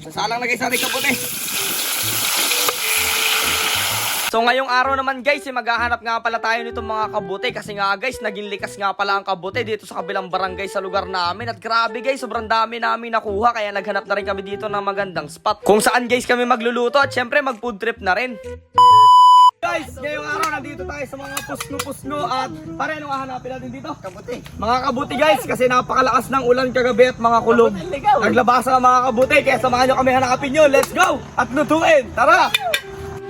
Sasalang na guys natin kaputi. So ngayong araw naman guys, eh, maghahanap nga pala tayo nitong mga kabute kasi nga guys, naging likas nga pala ang kabute dito sa kabilang barangay sa lugar namin at grabe guys, sobrang dami namin nakuha kaya naghanap na rin kami dito ng magandang spot. Kung saan guys kami magluluto at syempre mag food trip na rin. Guys, ngayong araw nandito tayo sa mga pusno-pusno at pare anong hahanapin natin dito? Kabuti. Mga kabuti guys kasi napakalakas ng ulan kagabi at mga kulog. Naglabasa ang mga kabuti kaya samahan nyo kami hanapin nyo. Let's go! At lutuin! Tara!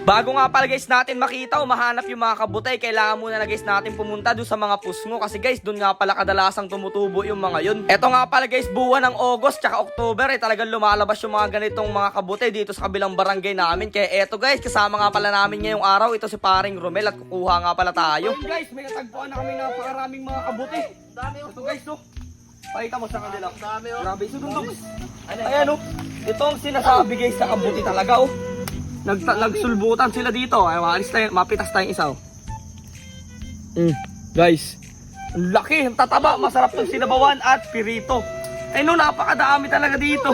Bago nga pala guys natin makita o mahanap yung mga kabutay, kailangan muna na guys natin pumunta doon sa mga pusngo kasi guys doon nga pala kadalasang tumutubo yung mga yun. Eto nga pala guys buwan ng August tsaka October eh talagang lumalabas yung mga ganitong mga kabutay dito sa kabilang barangay namin. Kaya eto guys kasama nga pala namin ngayong araw ito si paring Romel at kukuha nga pala tayo. Ayun guys may natagpuan na kami napakaraming mga kabuti. Dami Ito guys oh. Pakita mo sa kanila. Dami oh. Grabe sundok. Ayan oh. Ito ang sinasabi guys sa kabuti talaga oh. Nag nagsulbutan sila dito. Ay, maalis tayo, mapitas tayong isa. oh. Mm, guys, ang laki, ang tataba, masarap ng sinabawan at pirito. Ay no, napakadami talaga dito.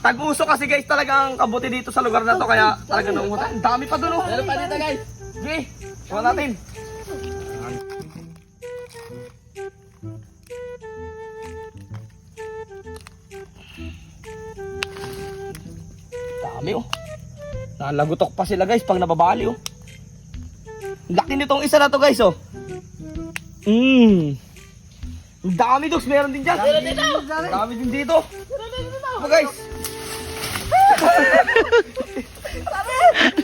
Tag-uso kasi guys talaga ang kabuti dito sa lugar na to kaya talaga nangungutan. Ang dami pa doon oh. Meron pa dito guys. Sige, iwan natin. Nalagutok pa sila guys pag nababali oh. Laki nitong isa na to guys oh. Mmm. Ang dami dogs, meron din dyan. Meron dito. Dami din dito. Meron din dito. Oh, guys.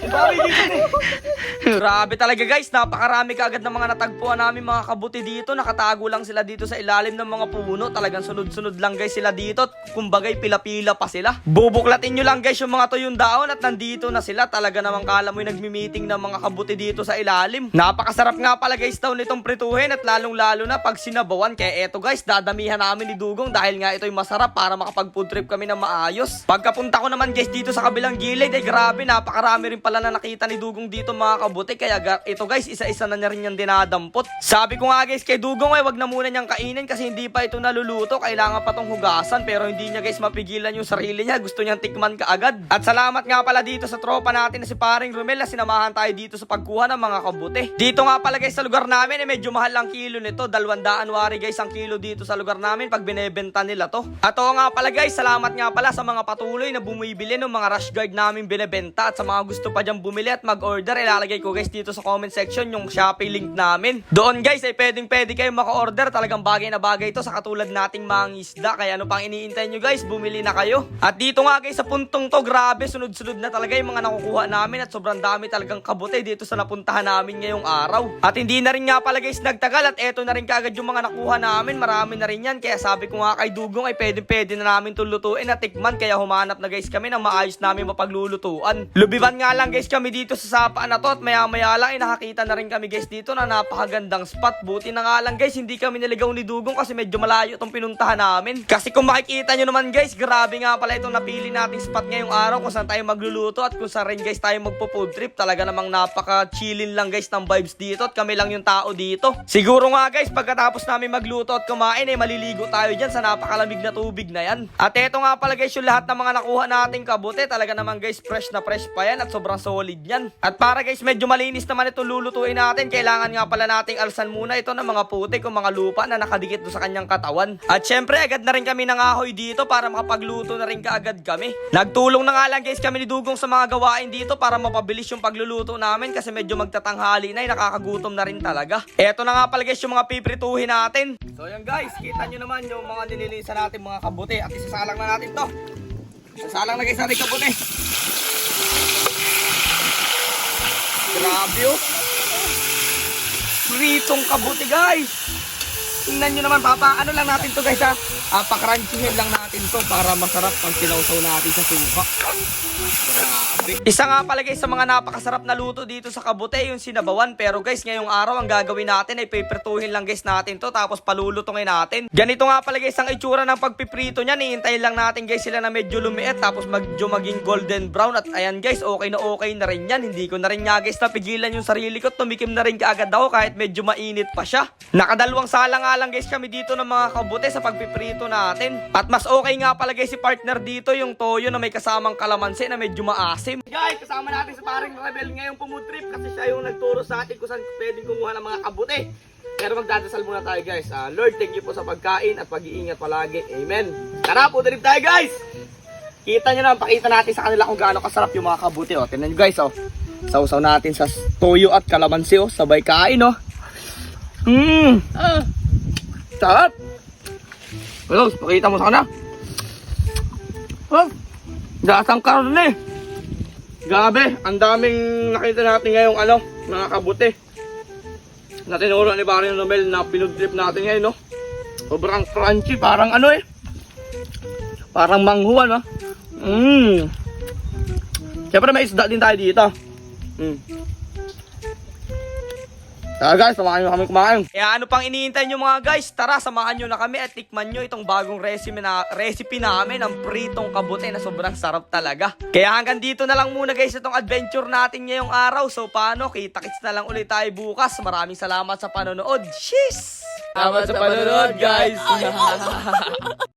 Dami dito eh. Grabe talaga guys, napakarami kaagad ng mga natagpuan namin mga kabuti dito. Nakatago lang sila dito sa ilalim ng mga puno. Talagang sunod-sunod lang guys sila dito. Kumbagay pila-pila pa sila. Bubuklatin nyo lang guys yung mga tuyong daon at nandito na sila. Talaga namang kala mo yung nagmi-meeting ng mga kabuti dito sa ilalim. Napakasarap nga pala guys daw nitong prituhin at lalong-lalo na pag sinabawan. Kaya eto guys, dadamihan namin ni Dugong dahil nga ito'y masarap para makapag food trip kami ng maayos. Pagkapunta ko naman guys dito sa kabilang gilid ay grabe, napakarami rin pala na nakita ni Dugong dito mga kabuti. Kaya ga- ito guys, isa-isa na niya rin yung dinadampot. Sabi ko nga guys kay Dugong ay wag na muna niyang kainin kasi hindi pa ito naluluto. Kailangan pa tong hugasan pero hindi niya guys mapigilan yung sarili niya. Gusto niyang tikman kaagad. At salamat nga pala dito sa tropa natin na si paring Romel na sinamahan tayo dito sa pagkuha ng mga kabuti. Dito nga pala guys sa lugar namin eh medyo mahal ang kilo nito. Dalawandaan wari guys ang kilo dito sa lugar namin pag binebenta nila to. At oo nga pala guys, salamat nga pala sa mga patuloy na bumibili ng mga rush guard namin binebenta at sa mga gusto pa dyan bumili at mag-order, ilalagay ko guys dito sa comment section yung Shopee link namin. Doon guys ay pwedeng pwede kayo maka-order. Talagang bagay na bagay to sa katulad nating mga isda. Kaya ano pang iniintay nyo guys, bumili na kayo. At dito nga guys sa puntong to, grabe, sunod-sunod na talaga yung mga nakukuha namin at sobrang dami talagang kabute dito sa napuntahan namin ngayong araw. At hindi na rin nga pala guys nagtagal at eto na rin kagad yung mga nakuha namin. Marami na rin yan. Kaya sabi ko nga kay Dugong ay pwede pwede na namin tulutuin at tikman. Kaya humanap na guys kami ng maayos namin mapaglulutuan. Lubiban nga lang guys kami dito sa sapaan na to at maya maya lang ay nakakita na rin kami guys dito na napakagandang spot. Buti na nga lang guys hindi kami niligaw ni Dugong kasi medyo malayo itong pinuntahan namin. Kasi kung makikita nyo naman guys, grabe nga pala itong napili nating spot ngayong araw kung saan tayo magluluto at kung saan rin guys tayo magpo-food trip. Talaga namang napaka-chillin lang guys ng vibes dito at kami lang yung tao dito. Siguro nga guys, pagkatapos namin magluto at kumain ay maliligo tayo dyan sa napakalamig na tubig na yan. At eto nga pala guys yung lahat ng mga nakuha nating kabute. Talaga naman guys, fresh na fresh pa yan at sobrang solid yan. At para guys, medyo malinis naman ito lulutuin natin. Kailangan nga pala nating alsan muna ito ng mga putik o mga lupa na nakadikit do sa kanyang katawan. At syempre, agad na rin kami nangahoy dito para makapagluto na rin kaagad kami. Nagtulong na nga lang guys kami ni Dugong sa mga gawain dito para mapabilis yung pagluluto namin kasi medyo magtatanghali na ay nakakagutom na rin talaga. Eto na nga pala guys yung mga piprituhin natin. So yan guys, kita nyo naman yung mga nililisan natin mga kabuti at isasalang na natin to. Isasalang na guys natin kabuti. Grabe oh. Pritong kabuti guys. Tingnan nyo naman papa, ano lang natin to guys ha. Ah, pakranchihin lang natin to para masarap ang sinawsaw natin sa suka. Isa nga pala guys sa mga napakasarap na luto dito sa kabute yung sinabawan. Pero guys, ngayong araw ang gagawin natin ay piprituhin lang guys natin to tapos palulutungin natin. Ganito nga pala guys ang itsura ng pagpiprito niya. Hihintayin lang natin guys sila na medyo lumiit tapos medyo maging golden brown. At ayan guys, okay na okay na rin yan. Hindi ko na rin nga guys napigilan yung sarili ko. Tumikim na rin kaagad ako kahit medyo mainit pa siya. Nakadalawang sala nga lang guys kami dito ng mga kabute sa pagpiprito prito natin. At mas okay nga pala guys si partner dito yung toyo na may kasamang kalamansi na medyo maasim. Guys, kasama natin sa paring rebel ngayong pumutrip kasi siya yung nagturo sa atin kung saan pwedeng kumuha ng mga kabuti. Pero magdadasal muna tayo guys. Ah, Lord, thank you po sa pagkain at pag-iingat palagi. Amen. Tara po, trip tayo guys! Kita nyo na, pakita natin sa kanila kung gaano kasarap yung mga kabuti. Oh. Tingnan nyo guys, oh. Sausaw natin sa toyo at kalamansi, oh. Sabay kain, oh. Mmm! Ah, Sarap! Well, pakita mo sa kana. Oh, dasang karon eh. Grabe, ang daming nakita natin ngayong ano, mga kabuti. Na tinuro ni Barry Nomel na pinag-trip natin ngayon, no? Sobrang crunchy, parang ano eh. Parang manghuan, no? Mmm. Siyempre may isda din tayo dito. Mm. Tara guys, samahan nyo kami kumain. Kaya ano pang iniintay nyo mga guys? Tara, samahan nyo na kami at tikman nyo itong bagong recipe, na, recipe namin ng pritong kabuti na sobrang sarap talaga. Kaya hanggang dito na lang muna guys itong adventure natin ngayong araw. So paano, kita-kits na lang ulit tayo bukas. Maraming salamat sa panonood. Cheers! Salamat sa panonood, guys.